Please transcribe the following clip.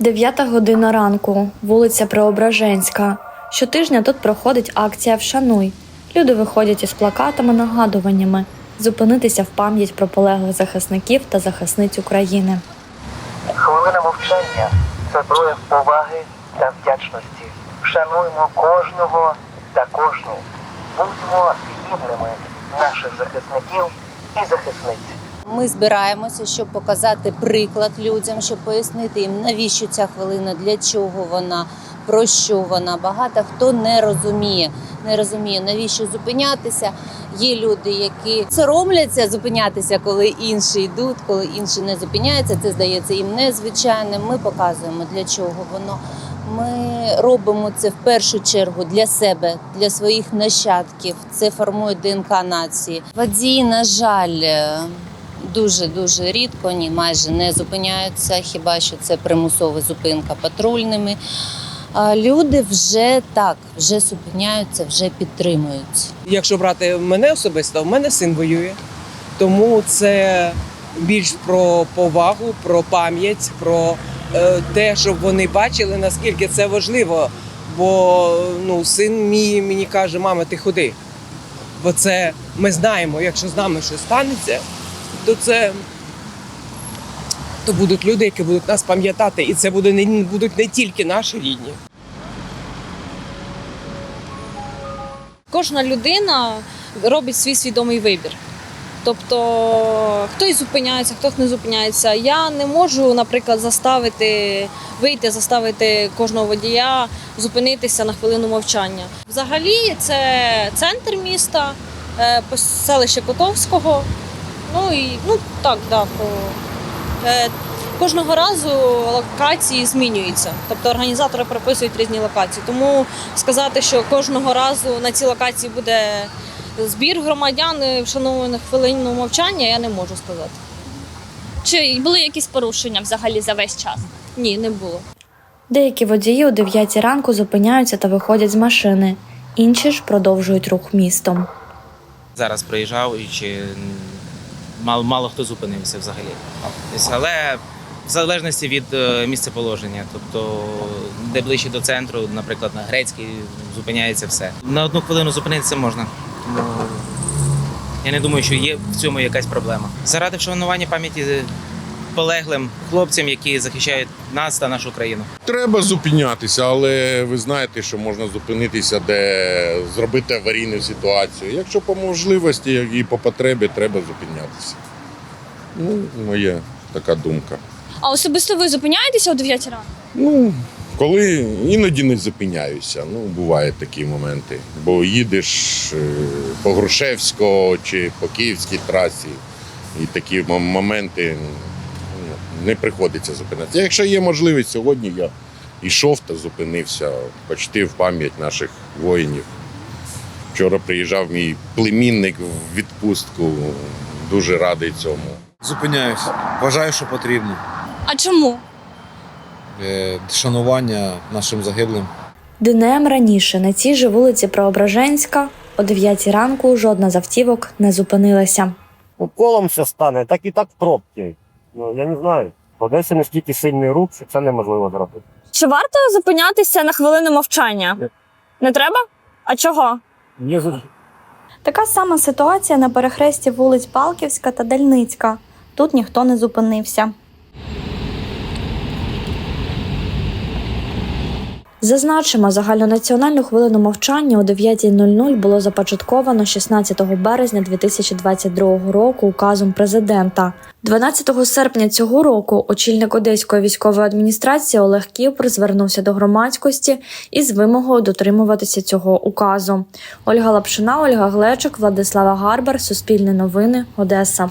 Дев'ята година ранку, вулиця Преображенська. Щотижня тут проходить акція Вшануй. Люди виходять із плакатами, нагадуваннями зупинитися в пам'ять про полеглих захисників та захисниць України. Хвилина мовчання це прояв поваги та вдячності. Вшануймо кожного та кожну. Будьмо гідними наших захисників і захисниць. Ми збираємося, щоб показати приклад людям, щоб пояснити їм, навіщо ця хвилина, для чого вона, про що вона. Багато хто не розуміє, не розуміє, навіщо зупинятися. Є люди, які соромляться зупинятися, коли інші йдуть, коли інші не зупиняються. Це здається їм незвичайним. Ми показуємо для чого воно. Ми робимо це в першу чергу для себе, для своїх нащадків. Це формує ДНК нації. Водії, на жаль, дуже дуже рідко, ні, майже не зупиняються. Хіба що це примусова зупинка патрульними. Люди вже так, вже зупиняються, вже підтримують. Якщо брати мене особисто, в мене син воює. Тому це більш про повагу, про пам'ять, про е, те, щоб вони бачили, наскільки це важливо. Бо ну, син мій мені каже, мама, ти ходи. Бо це ми знаємо, якщо з нами щось станеться, то це то будуть люди, які будуть нас пам'ятати, і це буде не будуть не тільки наші рідні. Кожна людина робить свій свідомий вибір. Тобто хтось зупиняється, хтось не зупиняється. Я не можу, наприклад, заставити вийти, заставити кожного водія зупинитися на хвилину мовчання. Взагалі, це центр міста, е, селище Котовського. Ну і ну так, да, по, е, кожного разу локації змінюються. Тобто організатори прописують різні локації. Тому сказати, що кожного разу на цій локації буде збір громадян вшанованих хвилину мовчання, я не можу сказати. Чи були якісь порушення взагалі за весь час? Ні, не було. Деякі водії о 9 ранку зупиняються та виходять з машини, інші ж продовжують рух містом. зараз приїжджав і чи мало, мало хто зупинився взагалі. Але в залежності від місця місцеположення, тобто де ближче до центру, наприклад, на грецький зупиняється все. На одну хвилину зупинитися можна. Тому я не думаю, що є в цьому якась проблема. Заради вшанування пам'яті полеглим хлопцям, які захищають нас та нашу країну. Треба зупинятися, але ви знаєте, що можна зупинитися, де зробити аварійну ситуацію. Якщо по можливості і по потребі, треба зупинятися. Ну, моя така думка. А особисто ви зупиняєтеся о 9 ранку? Ну, коли іноді не зупиняюся, ну, бувають такі моменти. Бо їдеш е, по Грушевського чи по Київській трасі, і такі моменти не приходиться зупинятися. Якщо є можливість, сьогодні я йшов та зупинився, почтив пам'ять наших воїнів. Вчора приїжджав мій племінник в відпустку. Дуже радий цьому. Зупиняюсь. Вважаю, що потрібно. А чому? Е, Шанування нашим загиблим. Днем раніше на цій же вулиці Преображенська о 9 ранку жодна з автівок не зупинилася. Ну, колом все стане, так і так пробки. Ну, я не знаю. В Одесі настільки сильний рух, що це неможливо зробити. Чи варто зупинятися на хвилину мовчання? Ні. Не треба? А чого? Ні, за- Така сама ситуація на перехресті вулиць Палківська та Дальницька. Тут ніхто не зупинився. Зазначимо, загальнонаціональну хвилину мовчання о 9.00 було започатковано 16 березня 2022 року указом президента. 12 серпня цього року очільник Одеської військової адміністрації Олег Кіпр звернувся до громадськості із вимогою дотримуватися цього указу. Ольга Лапшина, Ольга Глечик, Владислава Гарбар, Суспільне новини, Одеса.